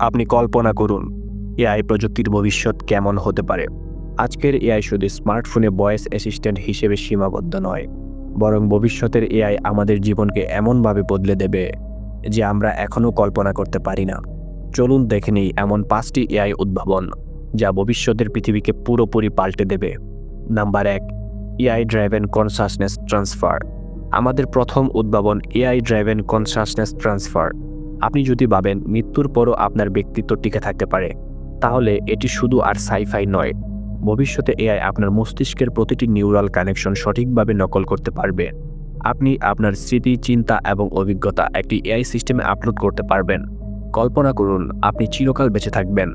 আপনি কল্পনা করুন, এআই প্রযুক্তির ভবিষ্যৎ কেমন হতে পারে। আজকের এআই শুধু স্মার্টফোনে ভয়েস অ্যাসিস্ট্যান্ট হিসেবে সীমাবদ্ধ নয়, বরং ভবিষ্যতের এআই আমাদের জীবনকে এমনভাবে বদলে দেবে যে আমরা এখনও কল্পনা করতে পারি না। চলুন দেখে নিই এমন পাঁচটি এআই উদ্ভাবন, যা ভবিষ্যতের পৃথিবীকে পুরোপুরি পাল্টে দেবে। নাম্বার এক, এআই ড্রাইভেন কনসাসনেস ট্রান্সফার। আমাদের প্রথম উদ্ভাবন এআই ড্রাইভেন কনসাসনেস ট্রান্সফার। আপনি যদি ভাবেন মৃত্যুর পরও আপনার ব্যক্তিত্ব টিকে থাকতে পারে, তাহলে এটি শুধু আর সাইফাই নয়। ভবিষ্যতে এআই আপনার মস্তিষ্কের প্রতিটি নিউরাল কানেকশন সঠিকভাবে নকল করতে পারবে। আপনি আপনার স্মৃতি, চিন্তা এবং অভিজ্ঞতা একটি এআই সিস্টেমে আপলোড করতে পারবেন। কল্পনা করুন, আপনি চিরকাল বেঁচে থাকবেন।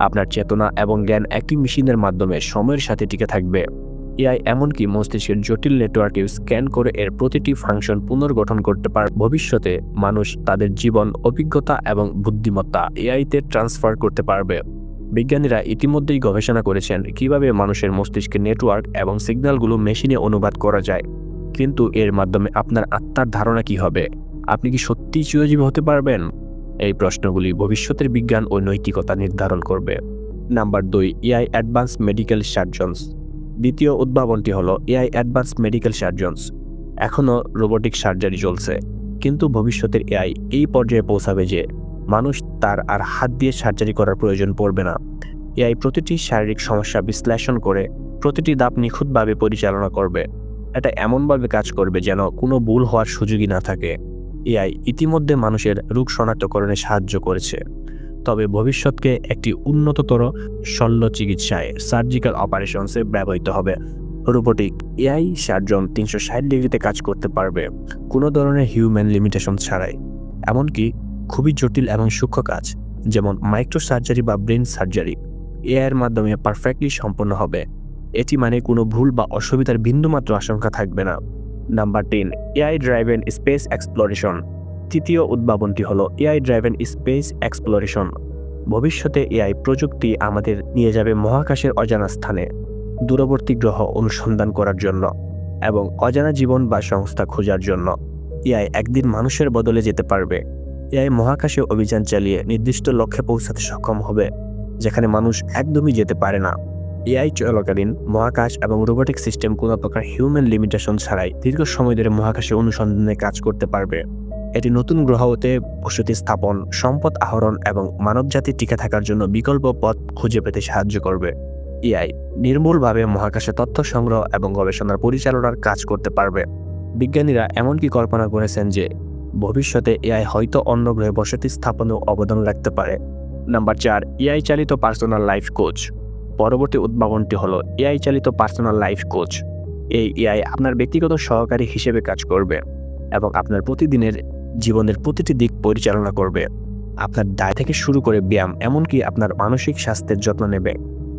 আপনার চেতনা এবং জ্ঞান একটি মেশিনের মাধ্যমে সময়ের সাথে টিকে থাকবে। এআই এমনকি মস্তিষ্কের জটিল নেটওয়ার্কেও স্ক্যান করে এর প্রতিটি ফাংশন পুনর্গঠন করতে পারে। ভবিষ্যতে মানুষ তাদের জীবন, অভিজ্ঞতা এবং বুদ্ধিমত্তা এআইতে ট্রান্সফার করতে পারবে। বিজ্ঞানীরা ইতিমধ্যেই গবেষণা করেছেন কীভাবে মানুষের মস্তিষ্কের নেটওয়ার্ক এবং সিগন্যালগুলো মেশিনে অনুবাদ করা যায়। কিন্তু এর মাধ্যমে আপনার আত্মার ধারণা কি হবে? আপনি কি সত্যিই চিরজীবী হতে পারবেন? এই প্রশ্নগুলি ভবিষ্যতের বিজ্ঞান ও নৈতিকতা নির্ধারণ করবে। নাম্বার দুই, এআই অ্যাডভান্স মেডিকেল সার্জনস। দ্বিতীয় উদ্ভাবনটি হলো এআই অ্যাডভান্স মেডিকেল সার্জনস। এখনও রোবোটিক সার্জারি চলছে। কিন্তু ভবিষ্যতের এআই এই পর্যায়ে পৌঁছাবে যে মানুষ তার আর হাত দিয়ে সার্জারি করার প্রয়োজন পড়বে না। এআই প্রতিটি শারীরিক সমস্যা বিশ্লেষণ করে প্রতিটি দাপ নিখুঁতভাবে পরিচালনা করবে। এটা এমনভাবে কাজ করবে যেন কোনো ভুল হওয়ার সুযোগই না থাকে। এআই ইতিমধ্যে মানুষের রোগ শনাক্তকরণে সাহায্য করেছে। তবে ভবিষ্যৎকে একটি উন্নততর শল্য চিকিৎসায় সার্জিক্যাল অপারেশনসে ব্যবহৃত হবে। রোবোটিক এআই সার্জন তিনশো ষাট ডিগ্রিতে কাজ করতে পারবে কোনো ধরনের হিউম্যান লিমিটেশন ছাড়াই। এমনকি খুবই জটিল এবং সূক্ষ্ম কাজ, যেমন মাইক্রো সার্জারি বা ব্রেন সার্জারি, এআইয়ের মাধ্যমে পারফেক্টলি সম্পন্ন হবে। এটি মানে কোনো ভুল বা অসুবিধার বিন্দুমাত্র আশঙ্কা থাকবে না। Number ten A I driven space exploration. তৃতীয় উদ্ভাবনটি হলো A I driven space exploration. ভবিষ্যতে এআই প্রযুক্তি আমাদের নিয়ে যাবে মহাকাশের অজানা স্থানে দূরবর্তী গ্রহ অনুসন্ধান করার জন্য এবং অজানা জীবন বা সংস্থা খোঁজার জন্য। এআই একদিন মানুষের বদলে যেতে পারবে। এআই মহাকাশে অভিযান চালিয়ে নির্দিষ্ট লক্ষ্যে পৌঁছাতে সক্ষম হবে, যেখানে মানুষ একদমই যেতে পারে না। এআই চলাকালীন মহাকাশ এবং রোবোটিক সিস্টেম কোনো প্রকার হিউম্যান লিমিটেশন ছাড়াই দীর্ঘ সময় ধরে মহাকাশে অনুসন্ধানে কাজ করতে পারবে। এটি নতুন গ্রহতে বসতি স্থাপন, সম্পদ আহরণ এবং মানবজাতির টিকে থাকার জন্য বিকল্প পথ খুঁজে পেতে সাহায্য করবে। এআই নির্মূলভাবে মহাকাশে তথ্য সংগ্রহ এবং গবেষণার পরিচালনার কাজ করতে পারবে। বিজ্ঞানীরা এমনকি কল্পনা করেছেন যে, ভবিষ্যতে এআই হয়তো অন্য গ্রহে বসতি স্থাপনেও অবদান রাখতে পারে। নাম্বার চার, এআই চালিত পার্সোনাল লাইফ কোচ। পরবর্তী উদ্ভাবনটি হলো এআই চালিত পার্সোনাল লাইফ কোচ। এই এআই আপনার ব্যক্তিগত সহকারী হিসেবে কাজ করবে এবং আপনার প্রতিদিনের জীবনের প্রতিটি দিক পরিচালনা করবে। আপনার দায় থেকে শুরু করে ব্যায়াম, এমনকি আপনার মানসিক স্বাস্থ্যের যত্ন নেবে।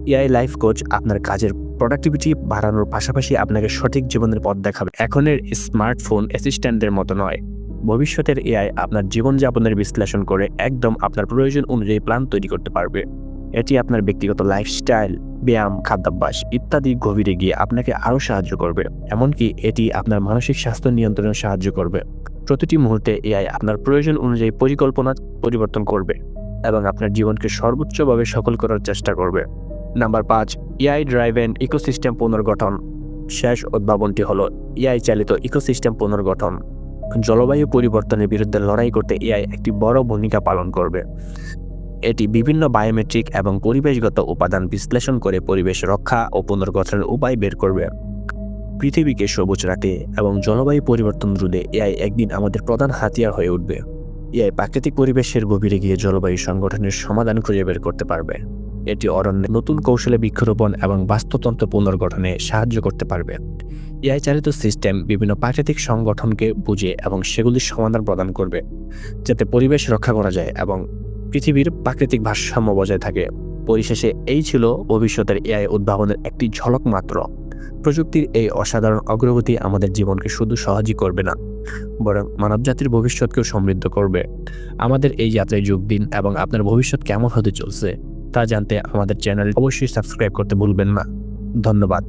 এআই লাইফ কোচ আপনার কাজের প্রোডাক্টিভিটি বাড়ানোর পাশাপাশি আপনাকে সঠিক জীবনের পথ দেখাবে। এখনের স্মার্টফোন অ্যাসিস্ট্যান্টদের মতো নয়। ভবিষ্যতের এআই আপনার জীবনযাপনের বিশ্লেষণ করে একদম আপনার প্রয়োজন অনুযায়ী প্ল্যান তৈরি করতে পারবে। এটি আপনার ব্যক্তিগত লাইফস্টাইল ব্যায়াম, খাদ্যাভ্যাস ইত্যাদি গভীরে গিয়ে আপনাকে আরও সাহায্য করবে। এমনকি এটি আপনার মানসিক স্বাস্থ্য নিয়ন্ত্রণে সাহায্য করবে। প্রতিটি মুহূর্তে এআই আপনার প্রয়োজন অনুযায়ী পরিকল্পনা পরিবর্তন করবে এবং আপনার জীবনকে সর্বোচ্চভাবে সফল করার চেষ্টা করবে। নাম্বার পাঁচ, এআই ড্রাইভেন ইকোসিস্টেম পুনর্গঠন। শেষ উদ্ভাবনটি হলো এআই চালিত ইকোসিস্টেম পুনর্গঠন। জলবায়ু পরিবর্তনের বিরুদ্ধে লড়াই করতে এআই একটি বড় ভূমিকা পালন করবে। এটি বিভিন্ন বায়োমেট্রিক এবং পরিবেশগত উপাদান বিশ্লেষণ করে পরিবেশ রক্ষা ও পুনর্গঠনের উপায় বের করবে। পৃথিবীকে সবুজ রাখতে এবং জলবায়ু পরিবর্তন রোধে এআই একদিন আমাদের প্রধান হাতিয়ার হয়ে উঠবে। এআই প্রাকৃতিক পরিবেশের গভীরে গিয়ে জলবায়ু সংগঠনের সমাধান খুঁজে বের করতে পারবে। এটি অরণ্যে নতুন কৌশলে বৃক্ষরোপণ এবং বাস্তুতন্ত্র পুনর্গঠনে সাহায্য করতে পারবে। এআই চালিত সিস্টেম বিভিন্ন প্রাকৃতিক সংগঠনকে বুঝে এবং সেগুলির সমাধান প্রদান করবে, যাতে পরিবেশ রক্ষা করা যায় এবং পৃথিবীর প্রাকৃতিক ভারসাম্য বজায় থাকে। পরিশেষে, এই ছিল ভবিষ্যতের এআই উদ্ভাবনের একটি ঝলক মাত্র। প্রযুক্তির এই অসাধারণ অগ্রগতি আমাদের জীবনকে শুধু সহজই করবে না, বরং মানবজাতির ভবিষ্যৎকেও সমৃদ্ধ করবে। আমাদের এই যাত্রায় যোগ দিন এবং আপনার ভবিষ্যৎ কেমন হতে চলছে তা জানতে আমাদের চ্যানেল অবশ্যই সাবস্ক্রাইব করতে ভুলবেন না। ধন্যবাদ।